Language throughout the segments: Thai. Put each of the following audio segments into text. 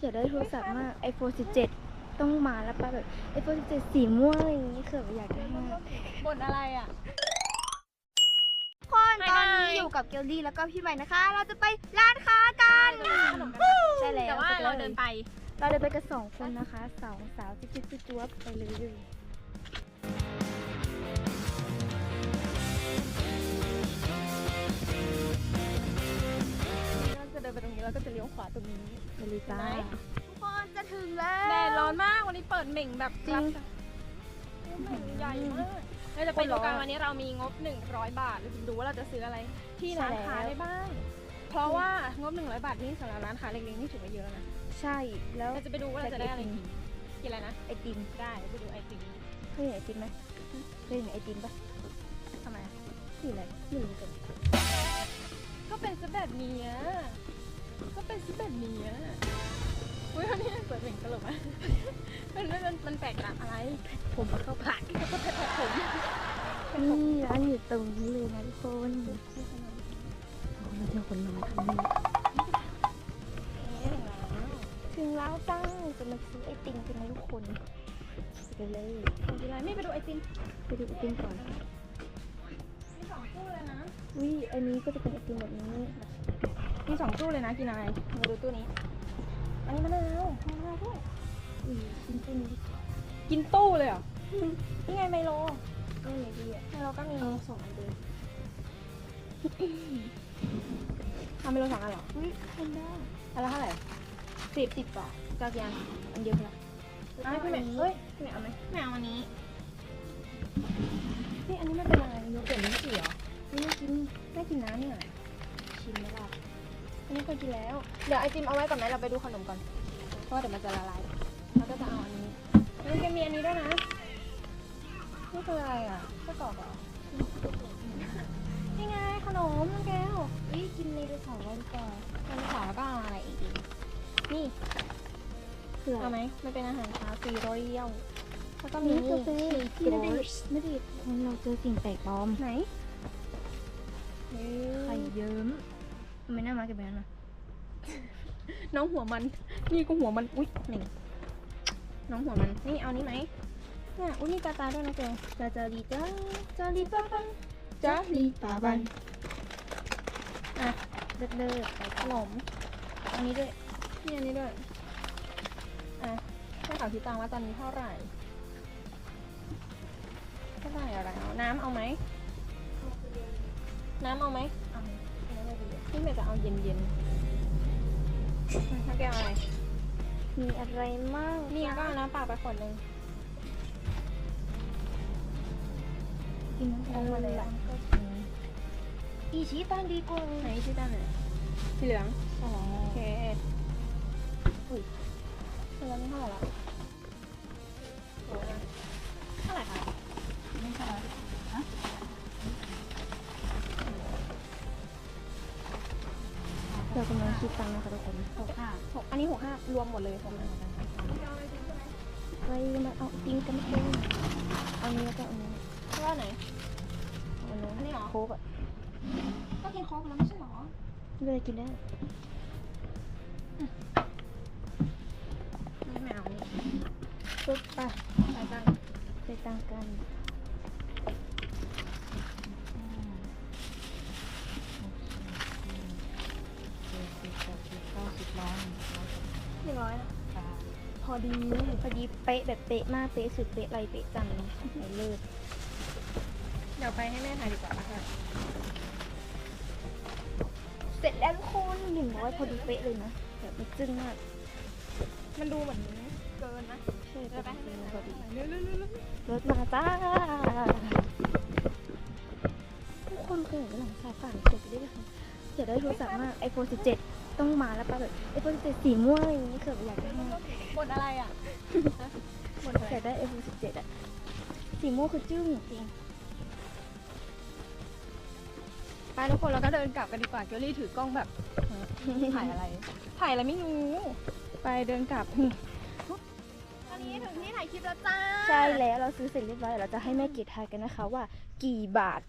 อยากได้โทรศัพท์มาก iPhone 17 ต้องมาแล้วป่ะแบบ iPhone 17 สีม่วงอะไรอย่างนี้คือแบบอยากได้มากบนอะไรอะคนไม่ตอนได้นี้อยู่กับเกลลี่แล้วก็พี่ใหม่นะคะ เราจะไปร้านค้ากันขนมใช่แล้วแต่ว่าเราเดินไป เราเดินไปกันสองคนนะคะสองสาวจิ๊บจิ๊บจ๊วบไปเลย รงนี้ไปเลยจ้าไหนทุกคนจะถึงแล้วแดดร้อนมากวันนี้เปิดเหม่งแบบจริงเหม่งใหญ่มากเราจะไปดูกันวันนี้เรามีงบ 100 บาทเราจะดูว่าเราจะซื้ออะไรที่ร้านค้าได้บ้าง เพราะว่างบ 100 บาทนี่สำหรับร้านค้าเล็กๆนี่ถือว่าเยอะแล้วนะ ใช่แล้วเราจะไปดูว่าเราจะได้อะไรกินกินอะไรนะไอติมได้เดี๋ยวไปดูไอติมเคยเห็นไอติมไหมเคยเห็นไอติมปะทำไมอะสีอะไรไม่รู้กันก็เป็นซะแบบนี้อะ ก็เป็นซะแบบนี้อะอุ้ยวันนี้เปิดเหม่งตลกอะมันมันมันมันแปลกต่างอะไร ผมมาเข้าผัดก็แผลผมนี่ร้านอยู่ตรงนี้เลยนะทุกคนเราเจอคนน้อยคนนี้ถึงแล้วจ้าจะมาซื้อไอติมกันนะทุกคนไปเลยกินอะไรไม่ไปดูไอติมไปดูไอติมก่อนมีสองตู้เลยนะวิอันนี้ก็จะเป็นไอติมแบบนี้ มีสองตู้เลยนะกินอะไรมาดูตู้นี้ อันนี้มะนาวมะนาวด้วยอุ้ยกินตัวนี้กินตู้เลยเหรอนี่ไงไมโลก็เลยดีอะไมโลก็มีเอาสองอันเลยทำไมโลสองอันเหรออุ้ยทำได้อันละเท่าไหร่สิบสิบบาทเจ้ากี่อันอันเดียวพอเอาให้พี่แม่อันนี้เฮ้ยพี่แม่เอาไหมแม่เอาอันนี้นี่อันนี้มันเป็นอะไรโยเกิร์ตลิ้นจี่เหรอไม่ได้กินไม่กินน้ำเนี่ยชิมไหมล่ะ อันนี้เคยกินแล้ว เดี๋ยวไอติมเอาไว้ก่อนไหมเราไปดูขนมก่อน เพราะว่าเดี๋ยวมันจะละลายเราก็จะเอาอันนี้มันจะมีอันนี้ด้วยนะนี่คืออะไรอะไส้กรอกเหรอนี่ไงขนมน้องแก้วอุ้ยกินเลยไปสองวันก่อนมันขาวแล้วก็เอาอะไรอีกดีนี่คืออะไรเอาไหมมันเป็นอาหารเช้าฟรีโรเยลแล้วก็มีมีกาแฟที่ไม่ไม่ได้ได้ไม่ได้คนเราเจอสิ่งแปลกปลอมไหนไข่เยิ้ม ทำไมหน้ามาเก็บแบบนั้นอะ น้องหัวมัน นี่ก็หัวมัน อุ๊ยหนึ่งน้องหัวมัน นี่เอานี้ไหมเนี่ยอุ้ยนี่ตาตาด้วยนะเกลจาจาดีจ้าจาดีป้าบันจ้าดีป้าบันอะเลิศเลิศไปขนมอันนี้ด้วยนี่อันนี้ด้วย อะให้ข่าวพี่ตังว่าตอนนี้เท่าไหร่เท่าไหร่อะไรเอาน้ำเอาไหม น้ำเอาไหม พี่เมย์จะเอาเย็นเย็นๆถ้าแกเอาอะไร มีอะไรมั่งนี่ก็เอาน้ำเปล่าไปขวดหนึ่งกินน้ำแข็งมาเลยอะอีชีตันดีกว่าไหนที่ด้านไหนสีเหลือง อ๋อ โอเคอุ้ยแล้วนี่เท่าไหร่ละ เรากำลังคิดตังค์นะคะทุกคนหกห้าหกอันนี้หกห้ารวมหมดเลยผมนะไปมาเอาติงกันเองเอานี้ก็เอานี้ว่าไหนเอานี้อันนี้เหรอ โค้กอะก็กินโค้กแล้วไม่ใช่หรอไม่ได้กินแล้ไม่เอานี่ปุ๊บไปไปตังไปตังกัน อดี พอดีเป๊ะแบบเป๊ะมากเป๊ะสุดเป๊ะไรเป๊ะจังไหนเลิศเดี๋ยวไปให้แม่ถ่ายดีกว่าค่ะ เสร็จแล้วทุกคนหนึ่งร้อยพอดีเป๊ะเลยนะแบบมันจึ้งมาก มันดูเหมือนเกินนะใช่เดี๋ยวพไปอให้ดีแม่พอถ่ายดีเร็วเร็วเร็วเร็วรถมาจ้าทุกคนเคยเห็นหลังคาฝั่งเด็กได้ไหมคะอยากได้โทรศัพท์มาก iPhone 17 ต้องมาแล้วป่ะแบบ iPhone 17สีม่วงอะไรอย่างนี้คือแบบอยากได้มากบนอะไรอะบนอะไรอยากได้ iPhone 17อะสีม่วงคือจึ้งจริงไปทุกคนเราก็เดินกลับกันดีกว่าเกลลี่ถือกล้องแบบ ถ่ายอะไร ถ่ายอะไรไม่รู้ ไปเดินกลับตอนนี้ถึงที่ถ่ายคลิปแล้วจ้า ใช่แล้วเราซื้อเสร็จเรียบร้อยเราจะให้แม่เกดทายกันนะคะว่า กี่บาท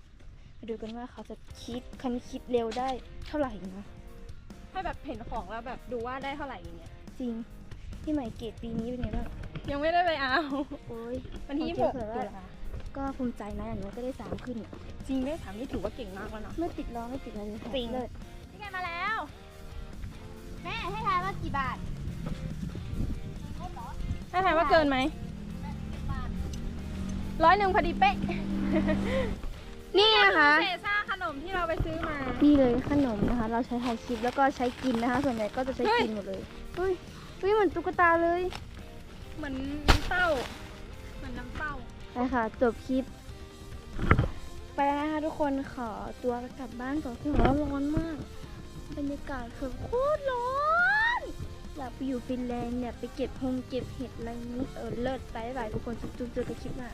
ไปดูกันว่าเขาจะคิดคันคิดเร็วได้เท่าไหร่นะ ให้แบบเห็นของแล้วแบบดูว่าได้เท่าไหร่อย่างเงี้ยจริงพี่ใหม่เกรดปีนี้เป็นไงบ้างยังไม่ได้ไปเอาโอ้ยวันที่โอยี่เคสิบหกเผื่อตุว่าลาก็ภูมิใจนะอย่างน้อยก็ได้สามขึ้นอะจริงได้ถามนี่ถือว่าเก่งมากแล้วเนาะไม่ติดล้อไม่ติดอะไรเลยค่ะจริง เลิศนี่ไงมาแล้ว แม่ให้ทายว่ากี่บาทถ้าถามว่าเกินไหมร้อยหนึ่งพอดีเป๊ะนี่นะคะ เศษซ่าขน มที่เราไปซื้อมา นี่เลยขนมนะคะ เราใช้ถ่ายคลิปแล้วก็ใช้กินนะคะ ส่วนใหญ่ก็จะใช้เฮ้ย กินหมดเลยเฮ้ยเฮ้ยเหมือนตุ๊กตาเลยเหมือนน้ำเต้า เหมือนน้ำเต้า ไปค่ะ จบคลิป ไปแล้วนะคะ ทุกคนขอตัวกลับบ้านก่อนคือว่าร้อนมากบรรยากาศคือโคตรร้อนอยากไปอยู่ฟินแลนด์อยากไปเก็บฮงเก็บเห็ดอะไรนี้เออเลิศไปหลายทุกคนจุ๊บๆเจอกันคลิปหน้า